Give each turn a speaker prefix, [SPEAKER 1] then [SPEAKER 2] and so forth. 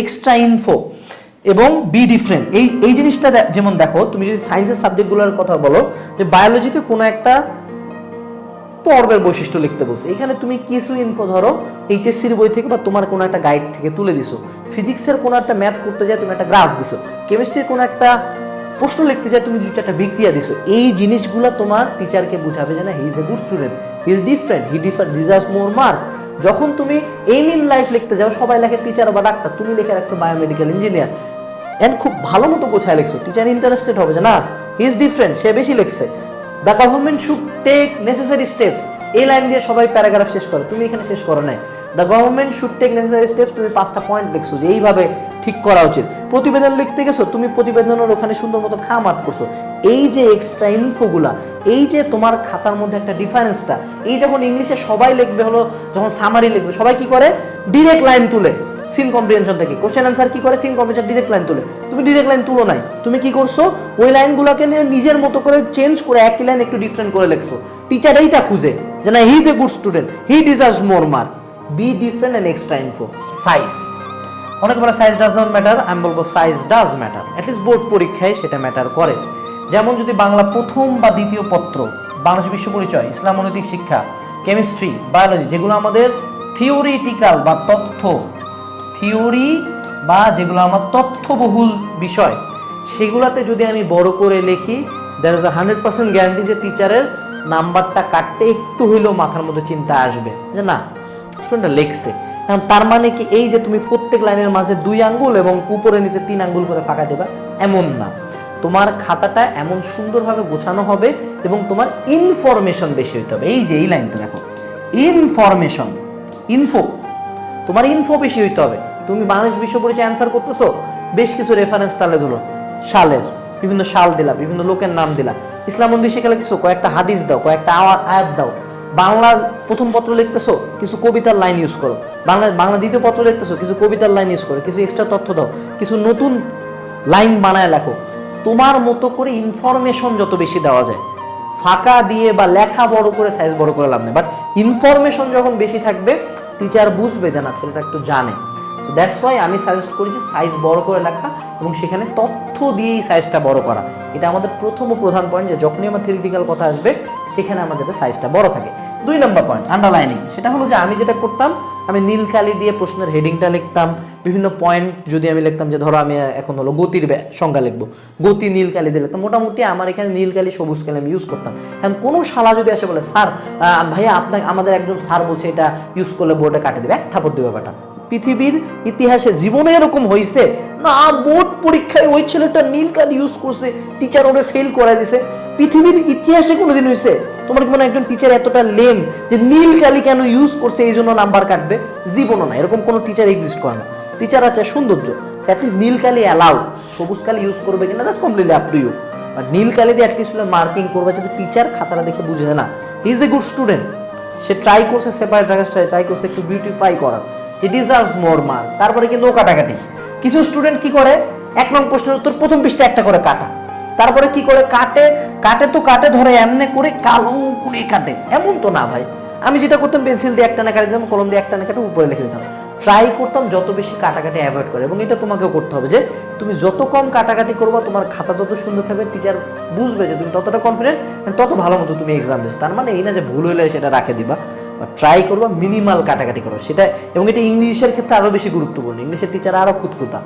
[SPEAKER 1] Extra info এবং be different এই এই জিনিসটা যেমন দেখো, তুমি যদি সায়েন্সের সাবজেক্টগুলোর কথা বলো, যে বায়োলজিতে কোনো একটা পর্বের বৈশিষ্ট্য লিখতে বলছে। এখানে তুমি কিছু ইনফো ধরো এইচএসসির বই থেকে বা তোমার কোনো একটা গাইড থেকে তুলে দিছো। ফিজিক্সের কোনো একটা ম্যাথ করতে যায়, তুমি একটা গ্রাফ দিছো। কেমিস্ট্রির কোনো একটা প্রশ্ন লিখতে যায়, তুমি দুটো একটা বিক্রিয়া দিছো। এই জিনিসগুলো তোমার টিচারকে বুঝাবে যে না he is a good student he is different he differ deserves more marks যখন তুমি এইম ইন লাইফ লিখতে যাও, সবাই লেখে টিচার বা ডাক্তার, তুমি লিখে রাখছো বায়োমেডিক্যাল ইঞ্জিনিয়ার এন্ড খুব ভালো মতো গোছায় লিখছো টিচার ইন্টারেস্টেড হবে যে না হি ইজ ডিফারেন্ট সে বেশি লিখছে। The government should take necessary steps এই লাইন দিয়ে সবাই প্যারাগ্রাফ শেষ করে, তুমি এখানে শেষ করো নাই। The government should take necessary steps তুমি পাঁচটা পয়েন্ট লিখছো যে এইভাবে ঠিক করা উচিত। প্রতিবেদন লিখতে গেছো, তুমি প্রতিবেদনের ওখানে সুন্দর মতো খাম আট করছ। এই যে এক্সট্রা ইনফোগুলা এই যে তোমার খাতার মধ্যে একটা ডিফারেন্সটা এই যখন ইংলিশে সবাই লিখবে হলো, যখন সামারি লিখবে, সবাই কি করে? ডিরেক্ট লাইন তুলে। সিন কম্প্রিহেনশন থেকে। কোশ্চেন অ্যান্সার কি করে? সিন কম্প্রিহেনশন ডিরেক্ট লাইন তুলে। তুমি ডিরেক্ট লাইন তুলো নাই। তুমি কি করছ? ওই লাইনগুলোকে নিয়ে নিজের মতো করে চেঞ্জ করে একই লাইন একটু ডিফারেন্ট করে লিখছো। টিচার এইটা খুঁজে যে না he is a good student he deserves more mark be different and extra info size অনেকে বলে সাইজ ডাজ নট ম্যাটার আমি বলব size does matter at least board পরীক্ষায় সেটা ম্যাটার করে। যেমন যদি বাংলা প্রথম বা দ্বিতীয় পত্র, বাংলাদেশ বিশ্ব পরিচয়, ইসলাম অনৈতিক শিক্ষা, কেমিস্ট্রি, বায়োলজি, যেগুলো আমাদের থিওরিটিক্যাল বা তথ্য থিওরি বা যেগুলো আমার তথ্যবহুল বিষয়, সেগুলোতে যদি আমি বড় করে লিখি there is a hundred percent guarantee যে টিচারের নাম্বারটা কাটতে একটু হইলেও মাথার মধ্যে চিন্তা আসবে। যে না স্টুডেন্টটা লেখছে। এখন তার মানে কি, এই যে তুমি প্রত্যেক লাইনের মাঝে দুই আঙ্গুল এবং উপরে নিচে তিন আঙ্গুল করে ফাঁকা দেবা, এমন না। তোমার খাতাটা এমন সুন্দরভাবে গোছানো হবে এবং তোমার ইনফরমেশন বেশি হইতে হবে। এই যে, এই লাইনটা দেখো। ইনফরমেশন ইনফো তোমার ইনফো বেশি হইতে হবে। তুমি বাংলাদেশ বিশ্ব পরিচয় অ্যান্সার করতেছো, বেশ কিছু রেফারেন্স তালে ধরো। সালের, বিভিন্ন সাল দিলা, বিভিন্ন লোকের নাম দিলা। ইসলাম মন্দির সেখানে কিছু, কয়েকটা হাদিস দাও, কয়েকটা আয়াত দাও। বাংলার প্রথম পত্র লিখতেছো, কিছু কবিতার লাইন ইউজ করো। বাংলা বাংলা দ্বিতীয় পত্র লিখতেছো, কিছু কবিতার লাইন ইউজ করো। কিছু এক্সট্রা তথ্য দাও। কিছু নতুন লাইন বানায় লেখো। তোমার মতো করে ইনফরমেশন যত বেশি দেওয়া যায়, ফাঁকা দিয়ে বা লেখা বড় করে সাইজ বড় করে লাভ নেই। বাট ইনফরমেশন যখন বেশি থাকবে টিচার বুঝবে যে না, ছেলেটা একটু জানে। দ্যাটস ওয়াই আমি সাজেস্ট করি যে সাইজ বড় করে লেখা এবং সেখানে তথ্য দিয়েই সাইজটা বড় করা। এটা আমাদের প্রথম ও প্রধান পয়েন্ট যে, যখনই আমার থিওরিটিক্যাল কথা আসবে, সেখানে আমার যাতে সাইজটা বড় থাকে। দুই নম্বর পয়েন্ট আন্ডারলাইনিং সেটা হলো যে, আমি যেটা করতাম, আমি নীল কালি দিয়ে প্রশ্নের হেডিংটা লিখতাম বিভিন্ন পয়েন্ট যদি আমি লিখতাম যে ধরো আমি এখন হলো গতির সংজ্ঞা লিখব। গতি নীল কালি দিয়ে লিখতাম মোটামুটি আমার এখানে নীল কালি, সবুজ কালি আমি ইউজ করতাম। এখন কোনো শালা যদি আসে বলে, স্যার ভাইয়া আপনাকে, আমাদের একজন স্যার বলছে এটা ইউজ করলে বোর্ডে কাটে দেবে। এক থাপড় দেবে ব্যাপারটা। পৃথিবীর ইতিহাসে জীবনে এরকম হয়েছে না বোর্ড পরীক্ষায় ওই ছেলেটা নীল কালি ইউজ করছে টিচার ওরে ফেল করে দিছে। পৃথিবীর ইতিহাসে কোনোদিন হয়েছে তোমার কি মনে একজন টিচার এতটা লেম যে নীল কালি কেন ইউজ করছে এই জন্য নাম্বার কাটবে? জীবনও না, এরকম কোনো টিচার এক্সিস্ট করে না। টিচার আছে, সৌন্দর্য। অ্যাটলিস্ট নীল কালি অ্যালাউ সবুজ কালি ইউজ করবে কিনা that's completely up to you but নীল কালি দিয়ে অ্যাটলিস্ট মার্কিং করবে যাতে টিচার খাতাটা দেখে বুঝে না। He is a good student say try করছে সেপারেট রাখাটা ট্রাই করছে একটু বিউটিফাই করার। হি ডিজার্ভস মোর মার্ক তারপরে কিন্তু ও কাটাকাটি কিছু স্টুডেন্ট কি করে? এক নং প্রশ্নের উত্তর প্রথম পৃষ্ঠা একটা করে কাটা। তারপরে কি করে? কাটে কাটে তো কাটে, ধরে এমনে করে কালো করে কাটে। এমন তো না ভাই। আমি যেটা করতাম পেন্সিল দিয়ে একটা না কাটে দিতাম, কলম দিয়ে একটা না কাটে, উপরে লিখে দিতাম। ট্রাই করতাম, যত বেশি কাটাকাটি অ্যাভয়েড করে। এবং এটা তোমাকেও করতে হবে যে, তুমি যত কম কাটাকাটি করবা, তোমার খাতা তত সুন্দর থাকবে টিচার বুঝবে যে তুমি ততটা কনফিডেন্ট তত ভালো মতো তুমি এক্সাম দিচ্ছ তার মানে এই না যে ভুল হলে সেটা রাখে দিবা বা ট্রাই করবা মিনিমাল কাটাকাটি করো সেটা, এবং এটা ইংলিশের ক্ষেত্রে আরও বেশি গুরুত্বপূর্ণ। ইংলিশের টিচার আরও খুঁতখুতা।